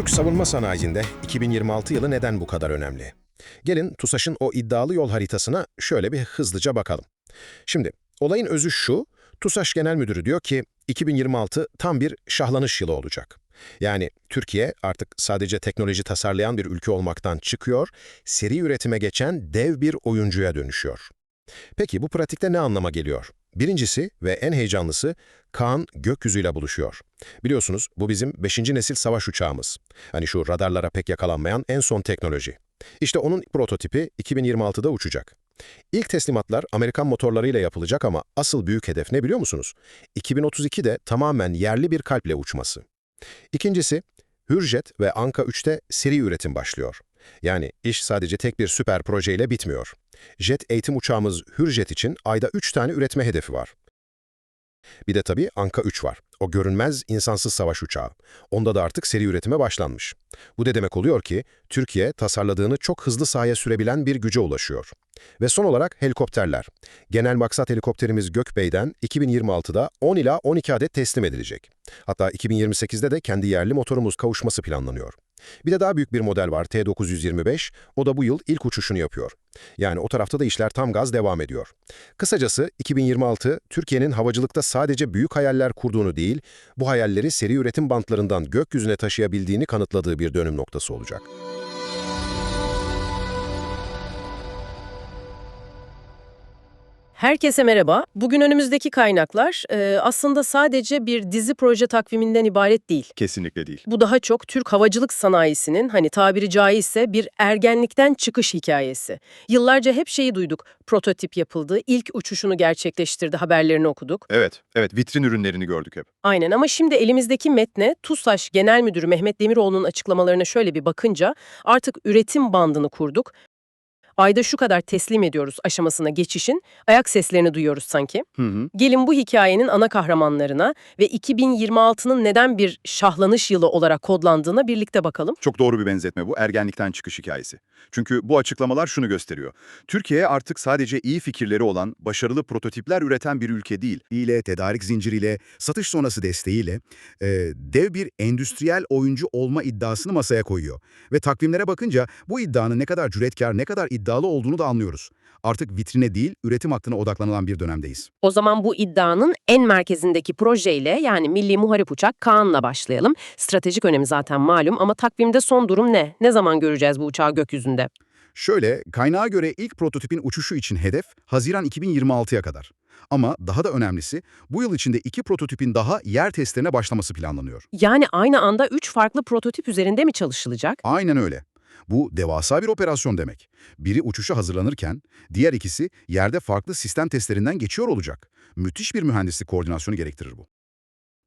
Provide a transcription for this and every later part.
Türk savunma sanayinde 2026 yılı neden bu kadar önemli? Gelin TUSAŞ'ın o iddialı yol haritasına şöyle bir hızlıca bakalım. Şimdi olayın özü şu, TUSAŞ Genel Müdürü diyor ki 2026 tam bir şahlanış yılı olacak. Yani Türkiye artık sadece teknoloji tasarlayan bir ülke olmaktan çıkıyor, seri üretime geçen dev bir oyuncuya dönüşüyor. Peki bu pratikte ne anlama geliyor? Birincisi ve en heyecanlısı Kaan gökyüzüyle buluşuyor. Biliyorsunuz bu bizim 5. nesil savaş uçağımız. Hani şu radarlara pek yakalanmayan en son teknoloji. İşte onun prototipi 2026'da uçacak. İlk teslimatlar Amerikan motorlarıyla yapılacak ama asıl büyük hedef ne biliyor musunuz? 2032'de tamamen yerli bir kalple uçması. İkincisi, Hürjet ve Anka 3'te seri üretim başlıyor. Yani iş sadece tek bir süper projeyle bitmiyor. Jet eğitim uçağımız Hürjet için ayda 3 tane üretme hedefi var. Bir de tabii Anka 3 var. O görünmez insansız savaş uçağı. Onda da artık seri üretime başlanmış. Bu de demek oluyor ki Türkiye tasarladığını çok hızlı sahaya sürebilen bir güce ulaşıyor. Ve son olarak helikopterler. Genel maksat helikopterimiz Gökbey'den 2026'da 10 ila 12 adet teslim edilecek. Hatta 2028'de de kendi yerli motorumuz kavuşması planlanıyor. Bir de daha büyük bir model var T-925, o da bu yıl ilk uçuşunu yapıyor. Yani o tarafta da işler tam gaz devam ediyor. Kısacası 2026, Türkiye'nin havacılıkta sadece büyük hayaller kurduğunu değil, bu hayalleri seri üretim bantlarından gökyüzüne taşıyabildiğini kanıtladığı bir dönüm noktası olacak. Herkese merhaba. Bugün önümüzdeki kaynaklar e, aslında sadece bir dizi proje takviminden ibaret değil. Kesinlikle değil. Bu daha çok Türk havacılık sanayisinin hani tabiri caizse bir ergenlikten çıkış hikayesi. Yıllarca hep şeyi duyduk. Prototip yapıldı, ilk uçuşunu gerçekleştirdi haberlerini okuduk. Evet, evet vitrin ürünlerini gördük hep. Aynen ama şimdi elimizdeki metne TUSAŞ Genel Müdürü Mehmet Demiroğlu'nun açıklamalarına şöyle bir bakınca artık üretim bandını kurduk. Ayda şu kadar teslim ediyoruz aşamasına geçişin ayak seslerini duyuyoruz sanki. Hı hı. Gelin bu hikayenin ana kahramanlarına ve 2026'nın neden bir şahlanış yılı olarak kodlandığına birlikte bakalım. Çok doğru bir benzetme bu, ergenlikten çıkış hikayesi. Çünkü bu açıklamalar şunu gösteriyor. Türkiye artık sadece iyi fikirleri olan, başarılı prototipler üreten bir ülke değil. ile, tedarik zinciriyle, satış sonrası desteğiyle e, dev bir endüstriyel oyuncu olma iddiasını masaya koyuyor. Ve takvimlere bakınca bu iddianın ne kadar cüretkar, ne kadar iddialı olduğunu da anlıyoruz. Artık vitrine değil, üretim hakkına odaklanılan bir dönemdeyiz. O zaman bu iddianın en merkezindeki projeyle yani Milli Muharip Uçak Kaan'la başlayalım. Stratejik önemi zaten malum ama takvimde son durum ne? Ne zaman göreceğiz bu uçağı gökyüzünde? Şöyle, kaynağa göre ilk prototipin uçuşu için hedef Haziran 2026'ya kadar. Ama daha da önemlisi, bu yıl içinde iki prototipin daha yer testlerine başlaması planlanıyor. Yani aynı anda 3 farklı prototip üzerinde mi çalışılacak? Aynen öyle. Bu devasa bir operasyon demek. Biri uçuşa hazırlanırken, diğer ikisi yerde farklı sistem testlerinden geçiyor olacak. Müthiş bir mühendislik koordinasyonu gerektirir bu.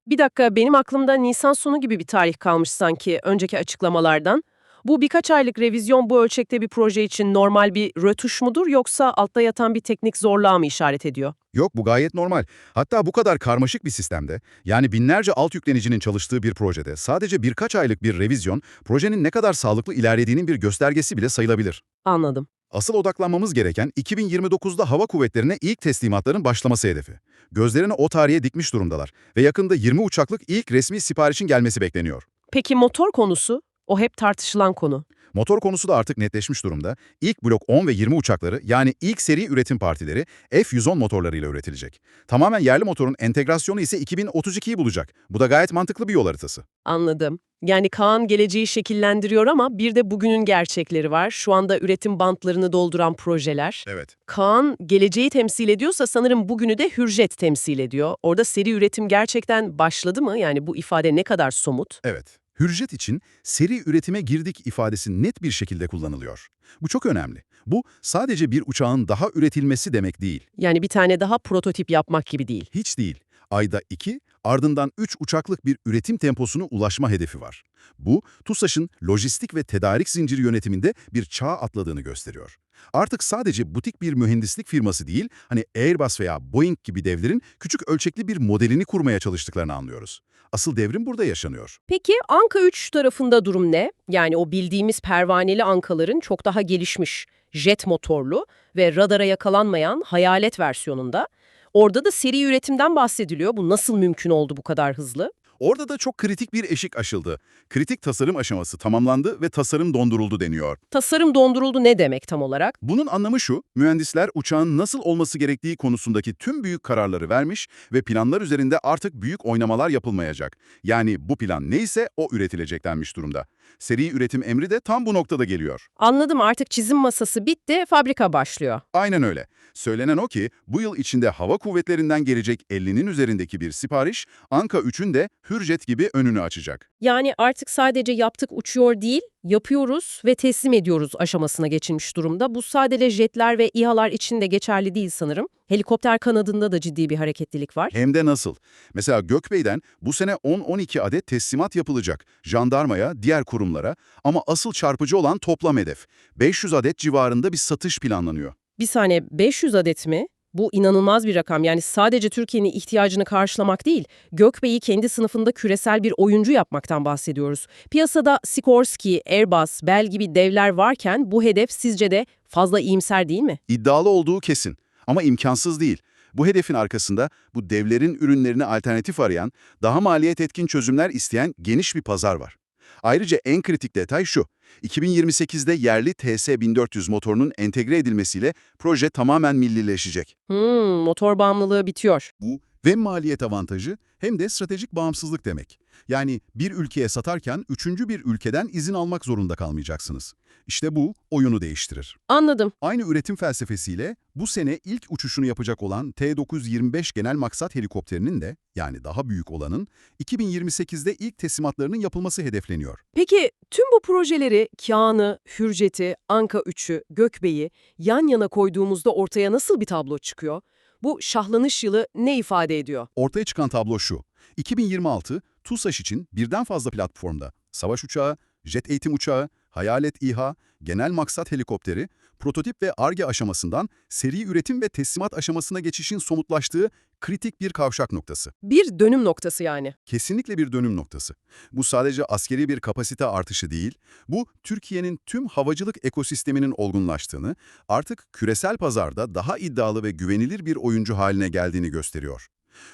Bir dakika benim aklımda Nisan sonu gibi bir tarih kalmış sanki önceki açıklamalardan. Bu birkaç aylık revizyon bu ölçekte bir proje için normal bir rötuş mudur yoksa altta yatan bir teknik zorluğa mı işaret ediyor? Yok bu gayet normal. Hatta bu kadar karmaşık bir sistemde, yani binlerce alt yüklenicinin çalıştığı bir projede sadece birkaç aylık bir revizyon, projenin ne kadar sağlıklı ilerlediğinin bir göstergesi bile sayılabilir. Anladım. Asıl odaklanmamız gereken 2029'da hava kuvvetlerine ilk teslimatların başlaması hedefi. Gözlerini o tarihe dikmiş durumdalar ve yakında 20 uçaklık ilk resmi siparişin gelmesi bekleniyor. Peki motor konusu? O hep tartışılan konu. Motor konusu da artık netleşmiş durumda. İlk blok 10 ve 20 uçakları yani ilk seri üretim partileri F-110 motorlarıyla üretilecek. Tamamen yerli motorun entegrasyonu ise 2032'yi bulacak. Bu da gayet mantıklı bir yol haritası. Anladım. Yani Kaan geleceği şekillendiriyor ama bir de bugünün gerçekleri var. Şu anda üretim bantlarını dolduran projeler. Evet. Kaan geleceği temsil ediyorsa sanırım bugünü de Hürjet temsil ediyor. Orada seri üretim gerçekten başladı mı? Yani bu ifade ne kadar somut? Evet. Hürjet için seri üretime girdik ifadesi net bir şekilde kullanılıyor. Bu çok önemli. Bu sadece bir uçağın daha üretilmesi demek değil. Yani bir tane daha prototip yapmak gibi değil. Hiç değil. Ayda 2, ardından 3 uçaklık bir üretim temposuna ulaşma hedefi var. Bu, TUSAŞ'ın lojistik ve tedarik zinciri yönetiminde bir çağ atladığını gösteriyor. Artık sadece butik bir mühendislik firması değil, hani Airbus veya Boeing gibi devlerin küçük ölçekli bir modelini kurmaya çalıştıklarını anlıyoruz. Asıl devrim burada yaşanıyor. Peki Anka 3 tarafında durum ne? Yani o bildiğimiz pervaneli Ankaların çok daha gelişmiş, jet motorlu ve radara yakalanmayan hayalet versiyonunda. Orada da seri üretimden bahsediliyor. Bu nasıl mümkün oldu bu kadar hızlı? Orada da çok kritik bir eşik aşıldı. Kritik tasarım aşaması tamamlandı ve tasarım donduruldu deniyor. Tasarım donduruldu ne demek tam olarak? Bunun anlamı şu, mühendisler uçağın nasıl olması gerektiği konusundaki tüm büyük kararları vermiş ve planlar üzerinde artık büyük oynamalar yapılmayacak. Yani bu plan neyse o üretilecek denmiş durumda. Seri üretim emri de tam bu noktada geliyor. Anladım artık çizim masası bitti, fabrika başlıyor. Aynen öyle. Söylenen o ki bu yıl içinde hava kuvvetlerinden gelecek 50'nin üzerindeki bir sipariş, Anka 3'ün de Hürjet gibi önünü açacak. Yani artık sadece yaptık uçuyor değil, yapıyoruz ve teslim ediyoruz aşamasına geçilmiş durumda. Bu sadece jetler ve İHA'lar için de geçerli değil sanırım. Helikopter kanadında da ciddi bir hareketlilik var. Hem de nasıl? Mesela Gökbey'den bu sene 10-12 adet teslimat yapılacak. Jandarmaya, diğer kurumlara ama asıl çarpıcı olan toplam hedef. 500 adet civarında bir satış planlanıyor. Bir saniye 500 adet mi? Bu inanılmaz bir rakam. Yani sadece Türkiye'nin ihtiyacını karşılamak değil, Gökbey'i kendi sınıfında küresel bir oyuncu yapmaktan bahsediyoruz. Piyasada Sikorsky, Airbus, Bell gibi devler varken bu hedef sizce de fazla iyimser değil mi? İddialı olduğu kesin ama imkansız değil. Bu hedefin arkasında bu devlerin ürünlerine alternatif arayan, daha maliyet etkin çözümler isteyen geniş bir pazar var. Ayrıca en kritik detay şu, 2028'de yerli TS1400 motorunun entegre edilmesiyle proje tamamen millileşecek. Hmm, motor bağımlılığı bitiyor. Bu hem maliyet avantajı hem de stratejik bağımsızlık demek. Yani bir ülkeye satarken üçüncü bir ülkeden izin almak zorunda kalmayacaksınız. İşte bu oyunu değiştirir. Anladım. Aynı üretim felsefesiyle bu sene ilk uçuşunu yapacak olan T-925 genel maksat helikopterinin de yani daha büyük olanın 2028'de ilk teslimatlarının yapılması hedefleniyor. Peki tüm bu projeleri Kağan'ı, Hürjet'i, Anka 3'ü, Gökbey'i yan yana koyduğumuzda ortaya nasıl bir tablo çıkıyor? Bu şahlanış yılı ne ifade ediyor? Ortaya çıkan tablo şu. 2026 TUSAŞ için birden fazla platformda savaş uçağı, jet eğitim uçağı, hayalet İHA, genel maksat helikopteri, prototip ve ARGE aşamasından seri üretim ve teslimat aşamasına geçişin somutlaştığı kritik bir kavşak noktası. Bir dönüm noktası yani. Kesinlikle bir dönüm noktası. Bu sadece askeri bir kapasite artışı değil, bu Türkiye'nin tüm havacılık ekosisteminin olgunlaştığını, artık küresel pazarda daha iddialı ve güvenilir bir oyuncu haline geldiğini gösteriyor.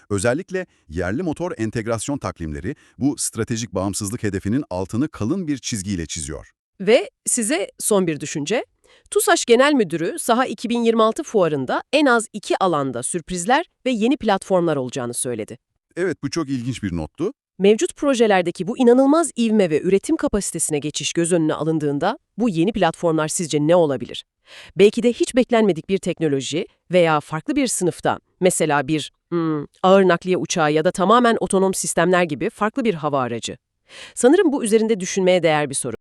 Özellikle yerli motor entegrasyon takvimleri bu stratejik bağımsızlık hedefinin altını kalın bir çizgiyle çiziyor. Ve size son bir düşünce. TUSAŞ Genel Müdürü Saha 2026 fuarında en az iki alanda sürprizler ve yeni platformlar olacağını söyledi. Evet bu çok ilginç bir nottu. Mevcut projelerdeki bu inanılmaz ivme ve üretim kapasitesine geçiş göz önüne alındığında bu yeni platformlar sizce ne olabilir? Belki de hiç beklenmedik bir teknoloji veya farklı bir sınıfta, mesela bir hmm, ağır nakliye uçağı ya da tamamen otonom sistemler gibi farklı bir hava aracı. Sanırım bu üzerinde düşünmeye değer bir soru.